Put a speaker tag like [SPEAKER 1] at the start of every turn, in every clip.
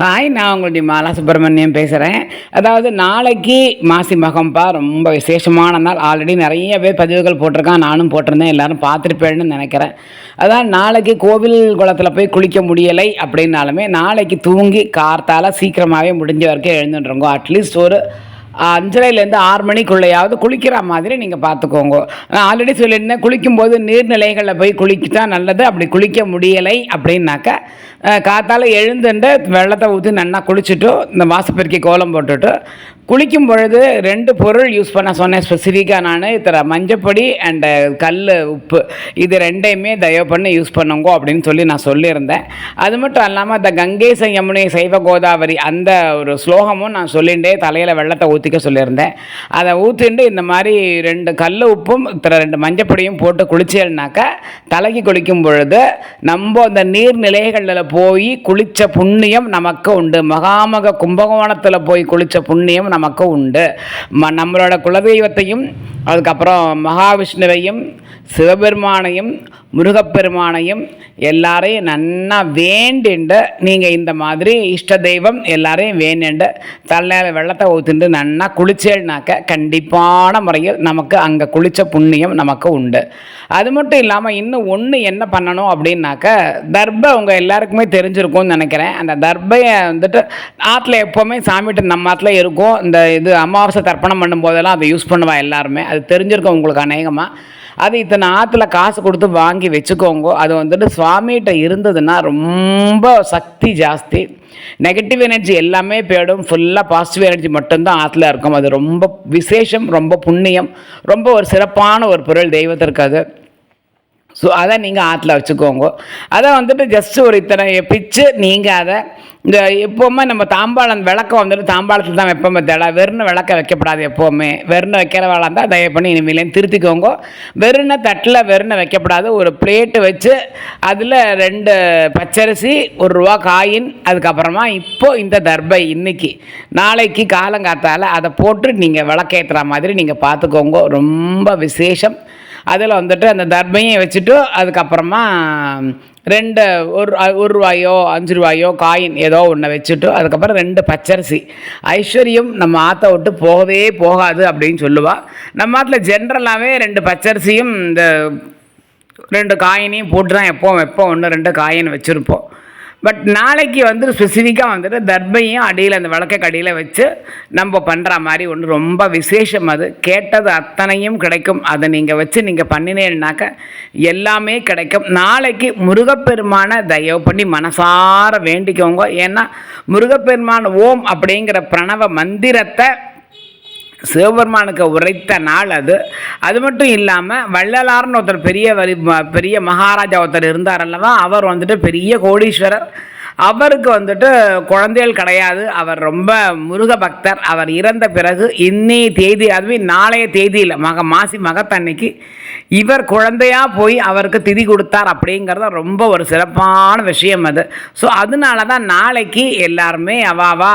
[SPEAKER 1] Hi நான் உங்களுடைய மாலா சுப்பிரமணியம் பேசுகிறேன் அதாவது நாளைக்கு மாசி மகம்பா ரொம்ப விசேஷமான நாள். ஆல்ரெடி நிறைய பேர் பதிவுகள் போட்டிருக்கான் நானும் போட்டிருந்தேன். எல்லாரும் பார்த்துருப்பேன்னு நினைக்கிறேன். அதான் நாளைக்கு கோவில் குளத்தில் போய் குளிக்க முடியலை அப்படின்னாலுமே நாளைக்கு தூங்கி கார்த்தால் சீக்கிரமாகவே முடிஞ்ச வரைக்கும் எழுந்துட்டுருங்கோ அட்லீஸ்ட் ஒரு அஞ்சரைலேருந்து ஆறு மணிக்குள்ளேயாவது குளிக்கிற மாதிரி நீங்கள் பார்த்துக்கோங்க. நான் ஆல்ரெடி சொல்லியிருந்தேன் குளிக்கும்போது நீர்நிலைகளில் போய் குளிக்கிட்டா நல்லது அப்படி குளிக்க முடியலை அப்படின்னாக்கா காத்தால் எழுந்துட்டு வெள்ளத்தை ஊற்றி நல்லா குளிச்சுட்டு இந்த வாசப்பெருக்கி கோலம் போட்டுட்டு குளிக்கும் பொழுது ரெண்டு பொருள் யூஸ் பண்ண சொன்னேன் ஸ்பெசிஃபிக்காக நான். இத்தனை மஞ்சப்பொடி அண்டு கல் உப்பு. இது ரெண்டையுமே தயவு பண்ணி யூஸ் பண்ணுங்கோ அப்படின்னு சொல்லி நான் சொல்லியிருந்தேன். அது மட்டும் இல்லாமல் இந்த கங்கை யமுனை சைவ கோதாவரி அந்த ஒரு ஸ்லோகமும் நான் சொல்லிகிட்டே தலையில் வெள்ளத்தை ஊற்றிக்க சொல்லியிருந்தேன். அதை ஊற்றிண்டு இந்த மாதிரி ரெண்டு கல் உப்பும் இத்தனை ரெண்டு மஞ்சப்பொடியும் போட்டு குளிச்சேன்னாக்கா தலைக்கு குளிக்கும் பொழுது நம்ம அந்த நீர்நிலைகளில் போய் குளித்த புண்ணியம் நமக்கு உண்டு. மகாமக கும்பகோணத்தில் போய் குளித்த புண்ணியம் நமக்கு உண்டு. ம நம்மளோட குலதெய்வத்தையும் அதுக்கப்புறம் மகாவிஷ்ணுவையும் சிவபெருமானையும் முருகப்பெருமானையும் எல்லாரையும் நன்னா வேண்டிண்டு நீங்கள் இந்த மாதிரி இஷ்ட தெய்வம் எல்லாரையும் வேண்டிண்டு தலையில் வெள்ளத்தை ஊற்றிண்டு நன்னா குளிச்சேன்னாக்க கண்டிப்பான முறையில் நமக்கு அங்கே குளித்த புண்ணியம் நமக்கு உண்டு. அது மட்டும் இல்லாமல் இன்னும் ஒன்று என்ன பண்ணணும் அப்படின்னாக்க தர்பை உங்கள் எல்லாருக்குமே தெரிஞ்சிருக்கும்னு நினைக்கிறேன். அந்த தர்பையை வந்துட்டு ஆற்றுல எப்போவுமே சாமிகிட்ட நம்ம ஆற்றுல இருக்கும். இந்த இது அமாவாசை தர்ப்பணம் பண்ணும்போதெல்லாம் அதை யூஸ் பண்ணுவாள் எல்லாருமே. அது தெரிஞ்சிருக்கும் உங்களுக்கு அநேகமாக அது இத்தனை ஆற்றுல காசு கொடுத்து வாங்கி வச்சுக்கோங்க. அது வந்துட்டு சுவாமிகிட்ட இருந்ததுன்னா ரொம்ப சக்தி ஜாஸ்தி. நெகட்டிவ் எனர்ஜி எல்லாமே போயிடும். ஃபுல்லாக பாசிட்டிவ் எனர்ஜி மட்டும்தான் ஆற்றுல இருக்கும். அது ரொம்ப விசேஷம் ரொம்ப புண்ணியம் ரொம்ப ஒரு சிறப்பான ஒரு பொருள் தெய்வத்திற்கு அது. ஸோ அதை நீங்கள் ஆற்றுல வச்சுக்கோங்க. அதை வந்துட்டு ஜஸ்ட்டு ஒரு இத்தனை பிச்சு நீங்கள் அதை இந்த எப்போவுமே நம்ம தாம்பாளம் விளக்கம் வந்துட்டு தாம்பாளத்தில் தான் வைப்போமே தேடா வெறும் விளக்க வைக்கப்படாது எப்போவுமே. வெறும் வைக்கிற இருந்தால் தயவு பண்ணி இனிமேலேயும் திருத்திக்கோங்க. வெறும் தட்டில் வெறும் வைக்கப்படாது. ஒரு பிளேட்டு வச்சு அதில் ரெண்டு பச்சரிசி ஒரு ரூபா காயின் அதுக்கப்புறமா இப்போது இந்த தர்பை இன்றைக்கி நாளைக்கு காலங்காத்தால அதை போட்டு நீங்கள் விளக்கேற்றுற மாதிரி நீங்கள் பார்த்துக்கோங்க. ரொம்ப விசேஷம். அதில் வந்துட்டு அந்த தர்பையும் வச்சுட்டு அதுக்கப்புறமா ரெண்டு ஒரு ஒரு ரூபாயோ அஞ்சு ரூபாயோ காயின் ஏதோ ஒன்று வச்சுட்டு அதுக்கப்புறம் ரெண்டு பச்சரிசி. ஐஸ்வர்யம் நம்ம ஆற்ற விட்டு போகவே போகாது அப்படின்னு சொல்லுவாள் நம்ம ஆற்றில் ஜென்ரலாகவே ரெண்டு பச்சரிசியும் இந்த ரெண்டு காயினையும் போட்டு தான் எப்போவும் வைப்போம் ஒன்று ரெண்டு காயின் வச்சுருப்போம். பட் நாளைக்கு வந்து ஸ்பெசிஃபிக்காக வந்துட்டு தர்பையும் அடியில் அந்த விளக்க அடியில் வச்சு நம்ம பண்ணுற மாதிரி ஒன்று ரொம்ப விசேஷம் அது. கேட்டது அத்தனையும் கிடைக்கும். அதை நீங்கள் வச்சு நீங்கள் பண்ணினேன்னாக்க எல்லாமே கிடைக்கும். நாளைக்கு முருகப்பெருமானை தயவு பண்ணி மனசார வேண்டிக்கோங்க. ஏன்னா முருகப்பெருமான் ஓம் அப்படிங்கிற பிரணவ மந்திரத்தை சிவபெருமானுக்கு உரைத்த நாள் அது. அது மட்டும் இல்லாமல் வள்ளலார்னு ஒருத்தர் பெரிய வரி பெரிய மகாராஜா ஒருத்தர் இருந்தார் அல்லவா? அவர் வந்துட்டு பெரிய கோடீஸ்வரர். அவருக்கு வந்துட்டு குழந்தைகள் கிடையாது. அவர் ரொம்ப முருக பக்தர். அவர் இறந்த பிறகு இன்னி தேதி அதுவே நாளைய தேதியில் மக மாசி மகத்தன்னைக்கு இவர் குழந்தையாக போய் அவருக்கு திதி கொடுத்தார் அப்படிங்கிறது ரொம்ப ஒரு சிறப்பான விஷயம் அது. ஸோ அதனால தான் நாளைக்கு எல்லாருமே அவாவா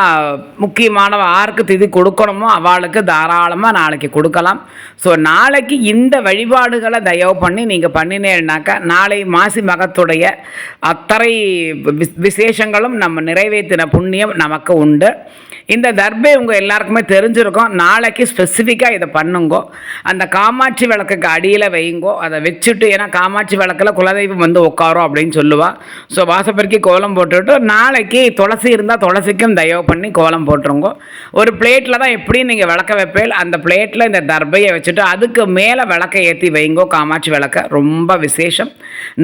[SPEAKER 1] முக்கியமானவ யாருக்கு திதி கொடுக்கணுமோ அவளுக்கு தாராளமாக நாளைக்கு கொடுக்கலாம். ஸோ நாளைக்கு இந்த வழிபாடுகளை தயவு பண்ணி நீங்கள் பண்ணினேன்னாக்கா நாளை மாசி மகத்துடைய அத்தனை விசேஷ விசேஷங்களும் நம்ம நிறைவேற்றின புண்ணியம் நமக்கு உண்டு. இந்த தர்பை உங்கள் எல்லாருக்குமே தெரிஞ்சிருக்கோம். நாளைக்கு ஸ்பெசிஃபிக்காக இதை பண்ணுங்கோ. அந்த காமாட்சி விளக்குக்கு அடியில் வைங்கோ. அதை வச்சுட்டு ஏன்னா காமாட்சி விளக்கில் குலதெய்வம் வந்து உட்காரும் அப்படின்னு சொல்லுவாள் ஸோ வாசப்பெருக்கி கோலம் போட்டுவிட்டு நாளைக்கு துளசி இருந்தால் துளசிக்கும் தயவு பண்ணி கோலம் போட்டுருங்கோ. ஒரு பிளேட்டில் தான் எப்படியும் நீங்கள் விளக்க வைப்பேல் அந்த பிளேட்டில் இந்த தர்பையை வச்சுட்டு அதுக்கு மேலே விளக்கை ஏற்றி வைங்கோ காமாட்சி விளக்க. ரொம்ப விசேஷம்.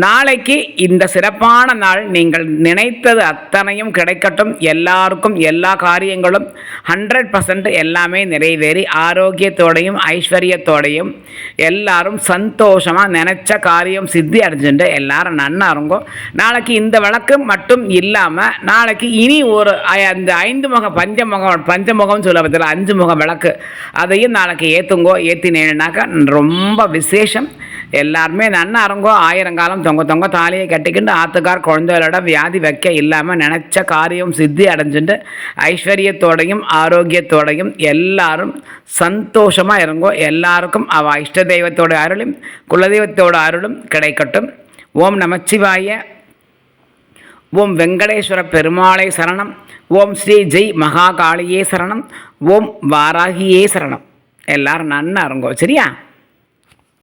[SPEAKER 1] நாளைக்கு இந்த சிறப்பான நாள் நீங்கள் நினைத்தது அத்தனையும் கிடைக்கட்டும். எல்லாருக்கும் எல்லா காரியங்களும் ஹண்ட்ரட் பர்சன்ட் எல்லாமே நிறைவேறி ஆரோக்கியத்தோடையும் ஐஸ்வர்யத்தோடையும் எல்லாரும் சந்தோஷமாக நினச்ச காரியம் சித்தி அடைஞ்சுட்டு எல்லாரும் நன்னா இருங்கோ. நாளைக்கு இந்த விளக்கு மட்டும் இல்லாமல் நாளைக்கு இனி ஒரு ஐ- அந்த ஐந்து முக பஞ்சமுகம் பஞ்சமுகம்னு சொல்ல பற்றில அஞ்சு முக விளக்கு அதையும் நாளைக்கு ஏற்றுங்கோ ஏற்றினேன்னாக்கா ரொம்ப விசேஷம். எல்லாருமே நன்னா அரங்கோ ஆயிரங்காலம் தொங்க தொங்க தாலியை கட்டிக்கிட்டு ஆத்துக்கார் குழந்தைகளோட வியாதி வைக்க இல்லாமல் நினச்ச காரியம் சித்தி அடைஞ்சுட்டு ஐஸ்வர்யத்தோடையும் ஆரோக்கியத்தோடையும் எல்லாரும் சந்தோஷமாக இருங்கோ. எல்லாருக்கும் அவ இஷ்ட தெய்வத்தோட அருளும் குலதெய்வத்தோட அருளும் கிடைக்கட்டும். ஓம் நமச்சிவாய. ஓம் வெங்கடேஸ்வர பெருமாளை சரணம். ஓம் ஸ்ரீ ஜெய் மகாகாளியே சரணம். ஓம் வாராகியே சரணம். எல்லாரும் நன்னா இருங்கோ சரியா?